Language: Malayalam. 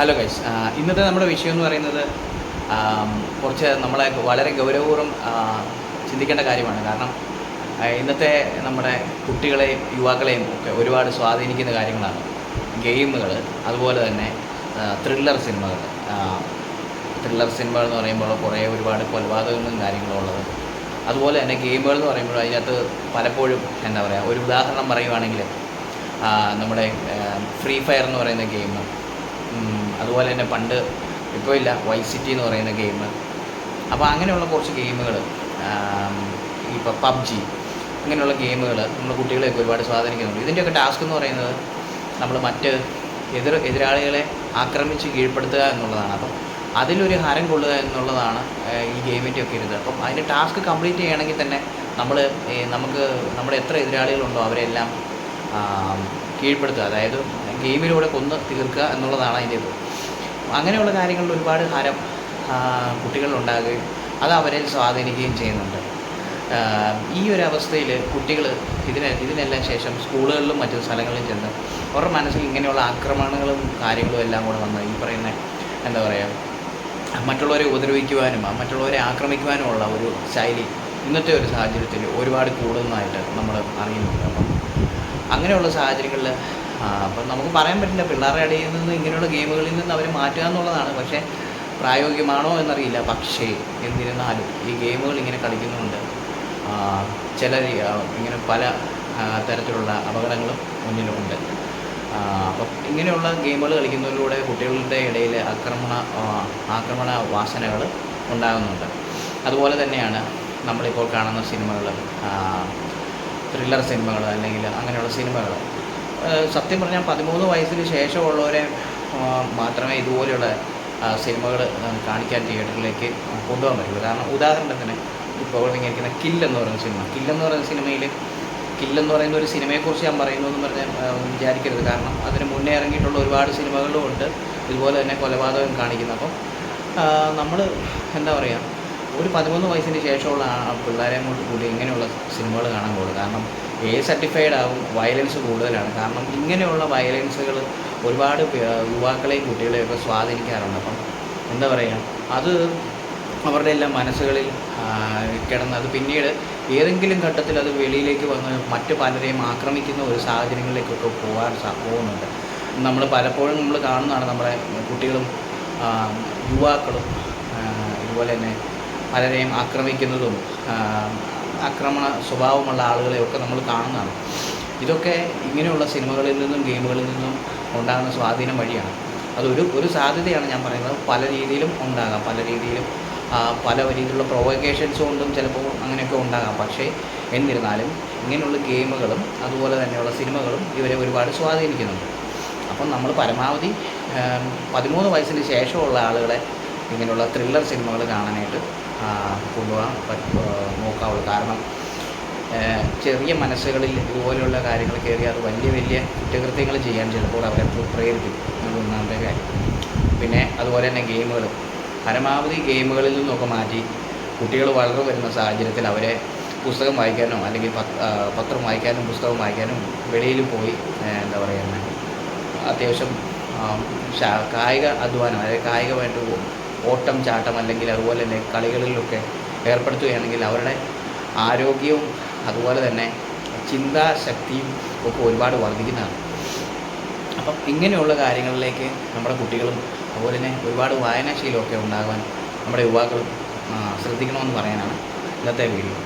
ഹലോ ഗൈസ് ഇന്നത്തെ നമ്മുടെ വിഷയം എന്ന് പറയുന്നത് കുറച്ച് നമ്മളെ വളരെ ഗൗരവപൂർവം ചിന്തിക്കേണ്ട കാര്യമാണ്. കാരണം ഇന്നത്തെ നമ്മുടെ കുട്ടികളെയും യുവാക്കളെയും ഒക്കെ ഒരുപാട് സ്വാധീനിക്കുന്ന കാര്യങ്ങളാണ്. ഗെയിമുകൾ അതുപോലെ തന്നെ ത്രില്ലർ സിനിമകൾ ത്രില്ലർ സിനിമകൾ എന്ന് പറയുമ്പോൾ കുറേ ഒരുപാട് കൊലപാതകങ്ങളും കാര്യങ്ങളും ഉള്ളത്. അതുപോലെ തന്നെ ഗെയിമുകൾ എന്ന് പറയുമ്പോൾ അതിനകത്ത് പലപ്പോഴും എന്താ പറയുക ഒരു ഉദാഹരണം പറയുവാണെങ്കിൽ നമ്മുടെ ഫ്രീ ഫയർ എന്ന് പറയുന്ന ഗെയിം. അതുപോലെ തന്നെ പണ്ട് ഇപ്പോൾ ഇല്ല വൈ സിറ്റി എന്ന് പറയുന്ന ഗെയിം അപ്പോൾ അങ്ങനെയുള്ള കുറച്ച് ഗെയിമുകൾ ഇപ്പോൾ പബ്ജി അങ്ങനെയുള്ള ഗെയിമുകൾ നമ്മൾ കുട്ടികളെയൊക്കെ ഒരുപാട് സ്വാധീനിക്കുന്നുണ്ട്. ഇതിന്റെയൊക്കെ ടാസ്ക് എന്ന് പറയുന്നത് നമ്മൾ മറ്റ് എതിർ എതിരാളികളെ ആക്രമിച്ച് കീഴ്പ്പെടുത്തുക എന്നുള്ളതാണ്. അപ്പം അതിലൊരു ഹരം കൊള്ളുക എന്നുള്ളതാണ് ഈ ഗെയിമിന്റെ ഒക്കെ ഇരുത് അപ്പം അതിന്റെ ടാസ്ക് കംപ്ലീറ്റ് ചെയ്യണമെങ്കിൽ തന്നെ നമ്മൾ നമുക്ക് നമ്മുടെ എത്ര എതിരാളികളുണ്ടോ അവരെല്ലാം കീഴ്പ്പെടുത്തുക. അതായത് ഗെയിമിലൂടെ കൊന്ന് തീർക്കുക എന്നുള്ളതാണ് അതിന്റെ ഇത്. അങ്ങനെയുള്ള കാര്യങ്ങളിൽ ഒരുപാട് ഹരം കുട്ടികളിലുണ്ടാകുകയും അത് അവരെ സ്വാധീനിക്കുകയും ചെയ്യുന്നുണ്ട്. ഈ ഒരു അവസ്ഥയിൽ കുട്ടികൾ ഇതിന് ഇതിനെല്ലാം ശേഷം സ്കൂളുകളിലും മറ്റു സ്ഥലങ്ങളിലും ചെന്ന് അവരുടെ മനസ്സിൽ ഇങ്ങനെയുള്ള ആക്രമണങ്ങളും കാര്യങ്ങളും എല്ലാം കൂടെ വന്ന് ഈ പറയുന്ന എന്താ പറയുക മറ്റുള്ളവരെ ഉപദ്രവിക്കുവാനും മറ്റുള്ളവരെ ആക്രമിക്കുവാനുമുള്ള ഒരു ശൈലി ഇന്നത്തെ ഒരു സാഹചര്യത്തിൽ ഒരുപാട് കൂടുന്നതായിട്ട് നമ്മൾ അറിയുന്നുണ്ട്. അപ്പം അങ്ങനെയുള്ള സാഹചര്യങ്ങളിൽ അപ്പം നമുക്ക് പറയാൻ പറ്റില്ല. പിള്ളേരുടെ ഇടയിൽ നിന്ന് ഇങ്ങനെയുള്ള ഗെയിമുകളിൽ നിന്ന് അവരെ മാറ്റുക എന്നുള്ളതാണ്. പക്ഷേ പ്രായോഗികമാണോ എന്നറിയില്ല. പക്ഷേ എന്നിരുന്നാലും ഈ ഗെയിമുകൾ ഇങ്ങനെ കളിക്കുന്നുണ്ട് ചില ഇങ്ങനെ പല തരത്തിലുള്ള അപകടങ്ങളും മുന്നിലുണ്ട് അപ്പം ഇങ്ങനെയുള്ള ഗെയിമുകൾ കളിക്കുന്നതിലൂടെ കുട്ടികളുടെ ഇടയിൽ ആക്രമണ ആക്രമണ വാസനകൾ ഉണ്ടാകുന്നുണ്ട്. അതുപോലെ തന്നെയാണ് നമ്മളിപ്പോൾ കാണുന്ന സിനിമകൾ. ത്രില്ലർ സിനിമകൾ അല്ലെങ്കിൽ അങ്ങനെയുള്ള സിനിമകൾ. സത്യം പറഞ്ഞാൽ പതിമൂന്ന് വയസ്സിന് ശേഷമുള്ളവരെ മാത്രമേ ഇതുപോലെയുള്ള സിനിമകൾ കാണിക്കാൻ തിയേറ്ററിലേക്ക് കൊണ്ടുപോകാൻ പറ്റുള്ളൂ കാരണം ഉദാഹരണത്തിന് ഇപ്പോൾ ഇറങ്ങിയിരിക്കുന്ന കില്ലെന്ന് പറയുന്ന സിനിമ. കില്ലെന്ന് പറയുന്ന സിനിമയിൽ കില്ലെന്ന് പറയുന്ന ഒരു സിനിമയെക്കുറിച്ച് ഞാൻ പറയുന്നു എന്ന് പറഞ്ഞ് വിചാരിക്കരുത്. കാരണം അതിന് മുന്നേ ഇറങ്ങിയിട്ടുള്ള ഒരുപാട് സിനിമകളും ഉണ്ട്. ഇതുപോലെ തന്നെ കൊലപാതകം കാണിക്കുന്ന. അപ്പം നമ്മൾ എന്താ പറയുക ഒരു പതിമൂന്ന് വയസ്സിന് ശേഷമുള്ള പിള്ളേരെ കൂടി ഇങ്ങനെയുള്ള സിനിമകൾ കാണാൻ പോകുള്ളൂ കാരണം എ സർട്ടിഫൈഡ് ആവും വയലൻസ് കൂടുതലാണ്. കാരണം ഇങ്ങനെയുള്ള വയലൻസുകൾ ഒരുപാട് യുവാക്കളെയും കുട്ടികളെയും ഒക്കെ സ്വാധീനിക്കാറുണ്ട്. അപ്പം എന്താ പറയുക അത് അവരുടെ എല്ലാം മനസ്സുകളിൽ കിടന്ന് അത് പിന്നീട് ഏതെങ്കിലും ഘട്ടത്തിൽ അത് വെളിയിലേക്ക് വന്ന് മറ്റു പലരെയും ആക്രമിക്കുന്ന ഒരു സാഹചര്യങ്ങളിലേക്കൊക്കെ പോകാൻ പോകുന്നുണ്ട്. നമ്മൾ പലപ്പോഴും നമ്മൾ കാണുന്നതാണ് നമ്മുടെ കുട്ടികളും യുവാക്കളും ഇതുപോലെ തന്നെ പലരെയും ആക്രമിക്കുന്നതും ആക്രമണ സ്വഭാവമുള്ള ആളുകളെയൊക്കെ നമ്മൾ കാണുന്നതാണ്. ഇതൊക്കെ ഇങ്ങനെയുള്ള സിനിമകളിൽ നിന്നും ഗെയിമുകളിൽ നിന്നും ഉണ്ടാകുന്ന സ്വാധീനം വഴിയാണ്. അതൊരു ഒരു സാധ്യതയാണ് ഞാൻ പറയുന്നത്. പല രീതിയിലും ഉണ്ടാകാം. പല രീതിയിലും പല രീതിയിലുള്ള പ്രൊവക്കേഷൻസ് കൊണ്ടും ചിലപ്പോൾ അങ്ങനെയൊക്കെ ഉണ്ടാകാം. പക്ഷേ എന്നിരുന്നാലും ഇങ്ങനെയുള്ള ഗെയിമുകളും അതുപോലെ തന്നെയുള്ള സിനിമകളും ഇവരെ ഒരുപാട് സ്വാധീനിക്കുന്നുണ്ട്. അപ്പം നമ്മൾ പരമാവധി പതിമൂന്ന് വയസ്സിന് ശേഷമുള്ള ആളുകളെ ഇങ്ങനെയുള്ള ത്രില്ലർ സിനിമകൾ കാണാനായിട്ട് കൊണ്ടുപോകാൻ നോക്കാവുള്ളൂ. കാരണം ചെറിയ മനസ്സുകളിൽ ഇതുപോലെയുള്ള കാര്യങ്ങൾ കയറി അത് വലിയ വലിയ കുറ്റകൃത്യങ്ങൾ ചെയ്യാൻ ചിലപ്പോൾ അവരെ പ്ര- പ്രേരിപ്പിക്കും. അത് ഒന്നാമത്തെ കാര്യം. പിന്നെ അതുപോലെ തന്നെ ഗെയിമുകൾ. പരമാവധി ഗെയിമുകളിൽ നിന്നൊക്കെ മാറ്റി കുട്ടികൾ വളർന്നു വരുന്ന സാഹചര്യത്തിൽ അവരെ പുസ്തകം വായിക്കാനോ അല്ലെങ്കിൽ പത്രം വായിക്കാനും പുസ്തകം വായിക്കാനും വെളിയിൽ പോയി എന്താ പറയുക അത്യാവശ്യം കായിക അധ്വാനം അതായത് കായികമായിട്ട് ഓട്ടം ചാട്ടം അല്ലെങ്കിൽ അതുപോലെ തന്നെ കളികളിലൊക്കെ ഏർപ്പെടുത്തുകയാണെങ്കിൽ അവരുടെ ആരോഗ്യവും അതുപോലെ തന്നെ ചിന്താശക്തിയും ഒക്കെ ഒരുപാട് വർദ്ധിക്കുന്നതാണ്. അപ്പം ഇങ്ങനെയുള്ള കാര്യങ്ങളിലേക്ക് നമ്മുടെ കുട്ടികളും അതുപോലെ തന്നെ ഒരുപാട് വായനാശീലമൊക്കെ ഉണ്ടാകാൻ നമ്മുടെ യുവാക്കളും ശ്രദ്ധിക്കണമെന്ന് പറയാനാണ് ഇന്നത്തെ വീഡിയോ.